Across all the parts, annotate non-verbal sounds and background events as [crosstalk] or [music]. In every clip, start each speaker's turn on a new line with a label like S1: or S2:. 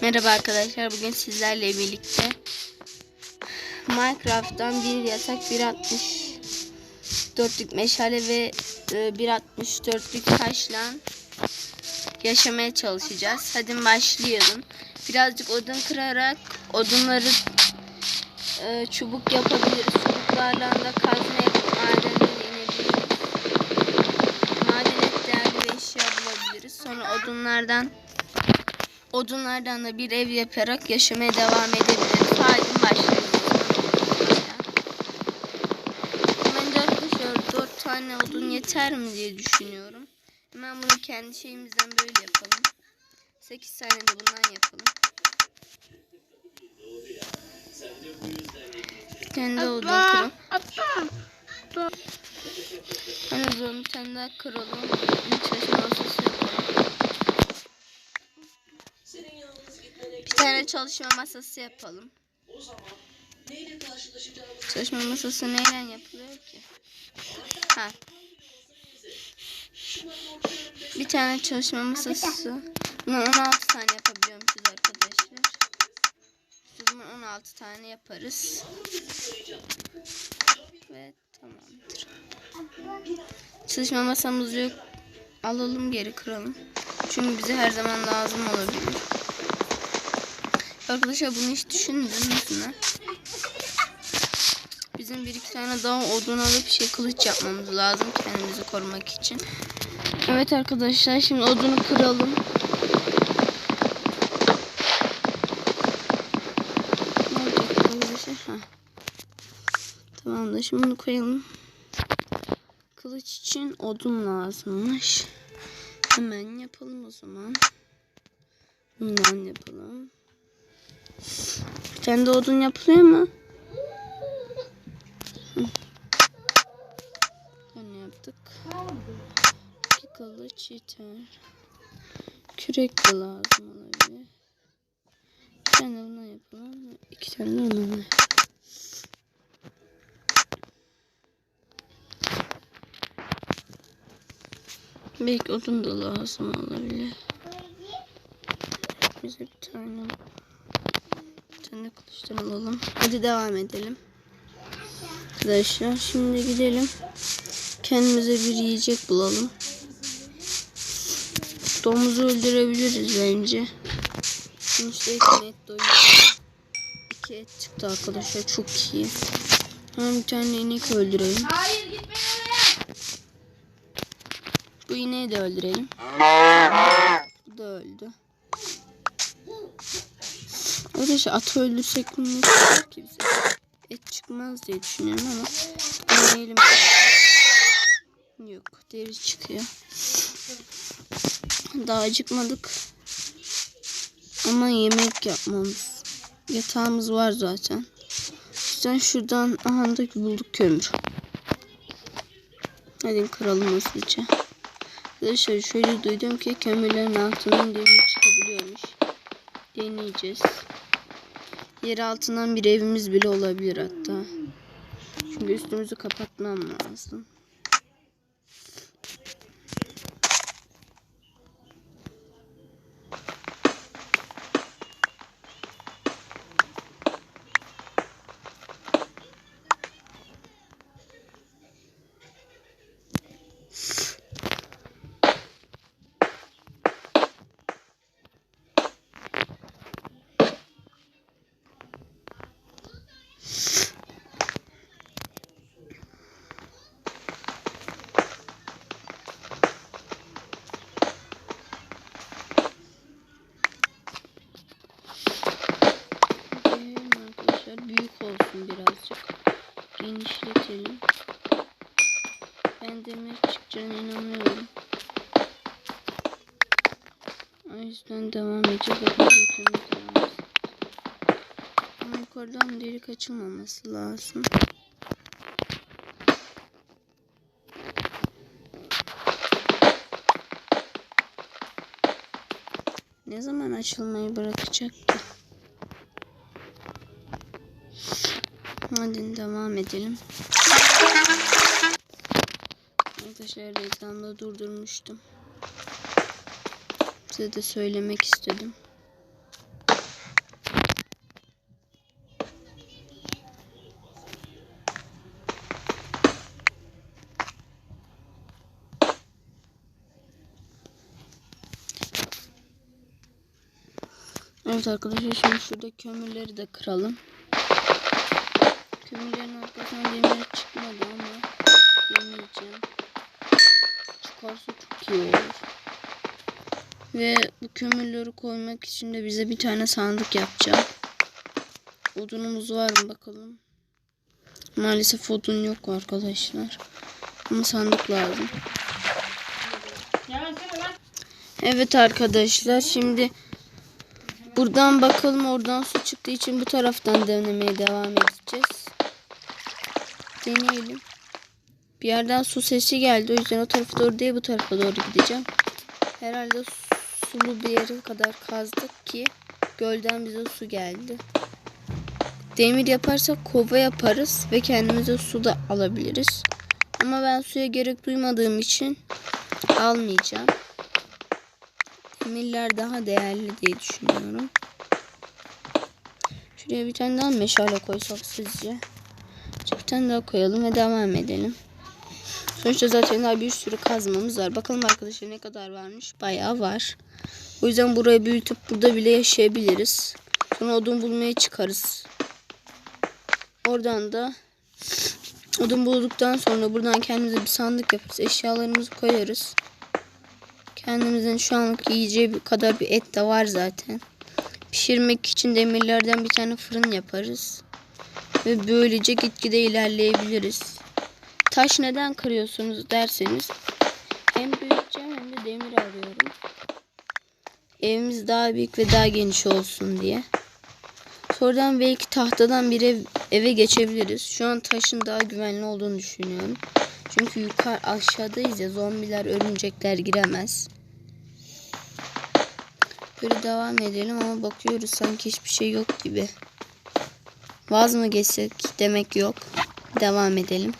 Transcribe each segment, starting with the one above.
S1: Merhaba arkadaşlar. Bugün sizlerle birlikte Minecraft'tan bir yatak 1.64'lük meşale ve e, 1.64'lük taşla yaşamaya çalışacağız. Hadi başlayalım. Birazcık odun kırarak odunları e, çubuk yapabiliriz. Çubuklarla da kazma yapıp madene de inebiliriz. Madene değerli bir eşya bulabiliriz. Sonra odunlardan odunlardan da bir ev yaparak yaşamaya devam edebiliriz. Haydi başlayalım. Ben arkadaşlar 4 tane odun yeter mi diye düşünüyorum. Hemen bunu kendi şeyimizden böyle yapalım. 8 tane de bundan yapalım. De odun kıralım. Hani o zaman bir tane daha kıralım. Çalışma masası Bir tane çalışma masası yapalım. Çalışma masası neyle yapılıyor ki? Ha. Bir tane çalışma masası. Bunu 16 tane yapabiliyormuşuz arkadaşlar. Biz bunu 16 tane yaparız. Ve tamamdır. Çalışma masamız yok. Alalım geri kıralım. Çünkü bize her zaman lazım olabilir. Arkadaşlar bunu hiç düşündünüz mü? Bizim bir iki tane daha odun alıp şey kılıç yapmamız lazım kendimizi korumak için. Evet arkadaşlar şimdi odunu kıralım. Tamam da şimdi bunu koyalım. Kılıç için odun lazımmış. Hemen yapalım o zaman. Bundan yapalım. De odun yapılıyor mu? Ne yaptık? İki kılıç yeter. Kürek de lazım olabilir. Bir tane bundan yapalım. İki tane de ondan. Belki odun da lazım olabilir. Bize bir tane tane kılıçtan alalım. Hadi devam edelim. Arkadaşlar şimdi gidelim. Kendimize bir yiyecek bulalım. Domuzu öldürebiliriz bence. Sonuçta iki et doyuyor. İki et çıktı arkadaşlar çok iyi. Hemen bir tane inek öldürelim.
S2: Hayır gitme oraya.
S1: Bu ineği de öldürelim. Bu da öldü. Arkadaşlar atı öldürsek bunu ne çıkar ki bize? Et çıkmaz diye düşünüyorum ama deneyelim. Yok deri çıkıyor. Daha acıkmadık. Ama yemek yapmamız. Yatağımız var zaten. Sen şuradan aha da bulduk kömür. Hadi kıralım hızlıca. Arkadaşlar şöyle duydum ki kömürlerin altından demir çıkabiliyormuş. Deneyeceğiz. Yer altından bir evimiz bile olabilir hatta. Çünkü üstümüzü kapatmam lazım. Genişletelim. Ben demir çıkacağına inanıyorum. O yüzden devam edeceğiz. Ama yukarıdan delik açılmaması lazım. Ne zaman açılmayı bırakacak ki? Hadi devam edelim. Arkadaşlar reklamda durdurmuştum. size de söylemek istedim. Evet arkadaşlar şimdi şurada kömürleri de kıralım. Kömürlerin arkasından demir çıkmadı ama deneyeceğim. Çıkarsa çok iyi olur. Ve bu kömürleri koymak için de bize bir tane sandık yapacağım. Odunumuz var mı bakalım. Maalesef odun yok arkadaşlar. Ama sandık lazım. Evet arkadaşlar şimdi buradan bakalım oradan su çıktığı için bu taraftan denemeye devam edeceğiz. Deneyelim. Bir yerden su sesi geldi o yüzden o tarafa doğru değil bu tarafa doğru gideceğim. Herhalde sulu bir yere kadar kazdık ki gölden bize su geldi. Demir yaparsak kova yaparız ve kendimize su da alabiliriz. Ama ben suya gerek duymadığım için almayacağım. Demirler daha değerli diye düşünüyorum. Şuraya bir tane daha meşale koysak sizce? Tane daha koyalım ve devam edelim. Sonuçta zaten daha bir sürü kazmamız var. Bakalım arkadaşlar ne kadar varmış. Bayağı var. O yüzden burayı büyütüp burada bile yaşayabiliriz. Sonra odun bulmaya çıkarız. Oradan da odun bulduktan sonra buradan kendimize bir sandık yaparız. Eşyalarımızı koyarız. Kendimizin şu anlık yiyeceği kadar bir et de var zaten. Pişirmek için demirlerden bir tane fırın yaparız. Ve böylece gitgide ilerleyebiliriz. Taş neden kırıyorsunuz derseniz hem büyüteceğim hem de demir arıyorum. Evimiz daha büyük ve daha geniş olsun diye. Sonradan belki tahtadan bir ev, eve geçebiliriz. Şu an taşın daha güvenli olduğunu düşünüyorum. Çünkü yukarı aşağıdayız ya zombiler, örümcekler giremez. Böyle devam edelim ama bakıyoruz sanki hiçbir şey yok gibi. Vaz mı geçsek demek yok. Devam edelim.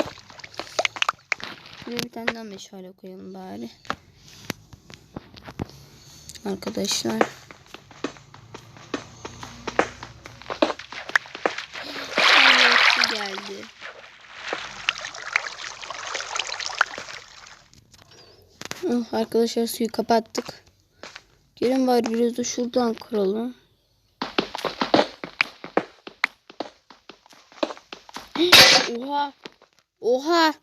S1: Bir tane daha meşale koyalım bari. Arkadaşlar. Geldi. Oh, arkadaşlar suyu kapattık. Gelin bari biraz da şuradan kıralım. Oha. Oha.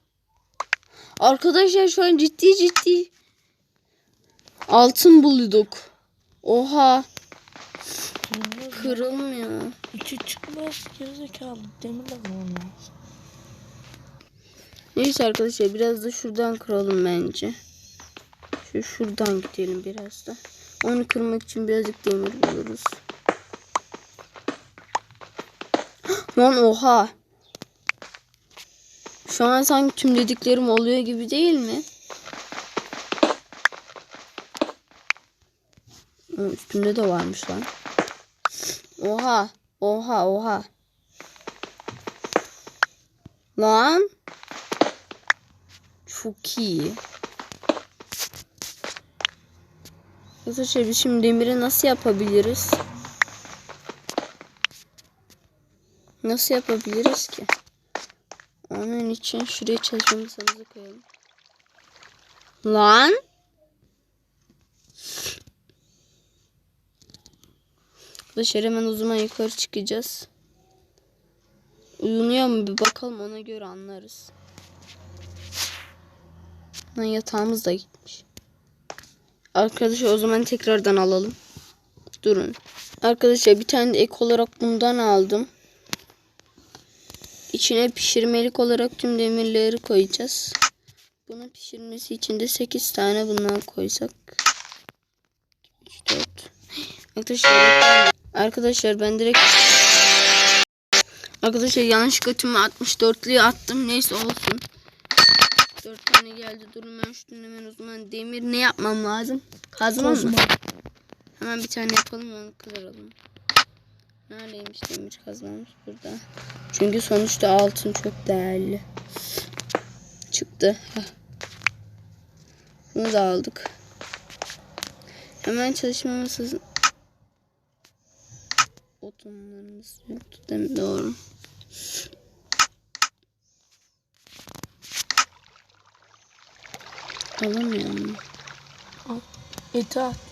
S1: Arkadaşlar şu an ciddi ciddi altın bulduk. Oha. Kırılmıyor.
S3: İçi çıkmaz gerizekalı demirle olmaz.
S1: Neyse arkadaşlar biraz da şuradan kıralım bence. Şu şuradan gidelim biraz da. Onu kırmak için birazcık demir buluruz. [gasps] Lan oha. Şu an sanki tüm dediklerim oluyor gibi değil mi? Üstümde de varmış lan. Oha. Oha oha. Lan. Çok iyi. Arkadaşlar biz şimdi demiri nasıl yapabiliriz? Nasıl yapabiliriz ki? Onun için şuraya çalışma masamızı koyalım. Lan. Arkadaşlar hemen o zaman yukarı çıkacağız. Uyunuyor mu bir bakalım ona göre anlarız. Lan yatağımız da gitmiş. Arkadaşlar o zaman tekrardan alalım. Durun. Arkadaşlar bir tane ek olarak bundan aldım. İçine pişirmelik olarak tüm demirleri koyacağız. Bunun pişirmesi için de 8 tane bundan koysak. 3, 4. Arkadaşlar, arkadaşlar ben direkt Arkadaşlar yanlışlıkla tüm 64'lüyü attım. Neyse olsun. 4 tane geldi. Durun ben şunu hemen o zaman demir ne yapmam lazım? Kazma mı? Hemen bir tane yapalım onu kıralım. Neredeymiş demir kazmamız burada. Çünkü sonuçta altın çok değerli. Çıktı. Heh. Bunu da aldık. Hemen çalışma masası. Otomlarımız yoktu değil mi? Doğru. Alamıyorum.
S3: Eti at.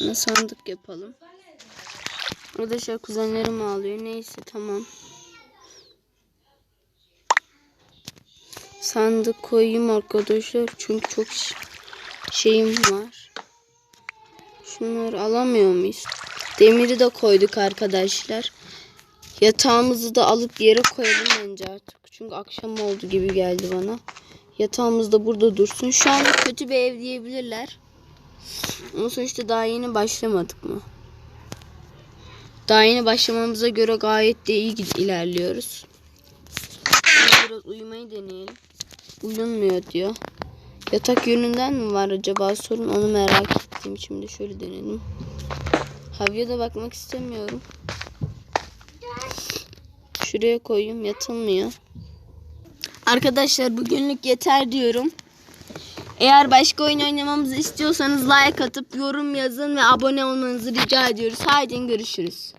S1: Şimdi sandık yapalım. Arkadaşlar kuzenlerim ağlıyor. Neyse tamam. Sandık koyayım arkadaşlar. Çünkü çok şeyim var. Şunları alamıyor muyuz? Demiri de koyduk arkadaşlar. Yatağımızı da alıp yere koyalım bence artık. Çünkü akşam oldu gibi geldi bana. Yatağımız da burada dursun. Şu anda kötü bir ev diyebilirler. Ama sonuçta daha yeni başlamadık mı? Daha yeni başlamamıza göre gayet de iyi ilerliyoruz. Biraz uyumayı deneyelim. Uyunmuyor diyor. Yatak yönünden mi var acaba sorun onu merak ettim. Şimdi şöyle denedim. Havya da bakmak istemiyorum. Şuraya koyayım yatılmıyor. Arkadaşlar bugünlük yeter diyorum. Eğer başka oyun oynamamızı istiyorsanız like atıp yorum yazın ve abone olmanızı rica ediyoruz. Haydi görüşürüz.